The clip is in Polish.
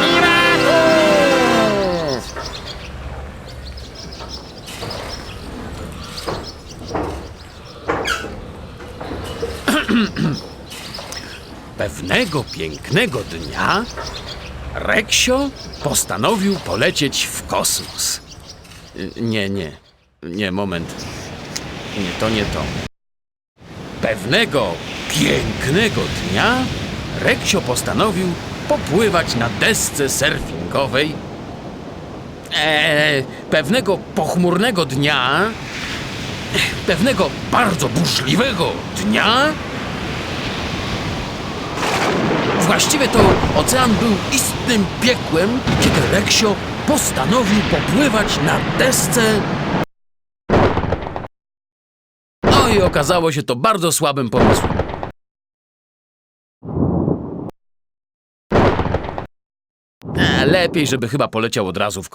Piratów! Pewnego pięknego dnia Reksio postanowił polecieć w kosmos. Nie, nie, nie, moment. Nie, to nie to. Pewnego pięknego dnia Reksio postanowił popływać na desce surfingowej. Eee, pewnego pochmurnego dnia, pewnego bardzo burzliwego dnia, Właściwie to ocean był istnym piekłem, kiedy Reksio postanowił popływać na desce. No i okazało się to bardzo słabym pomysłem. E, lepiej, żeby chyba poleciał od razu w kosmos.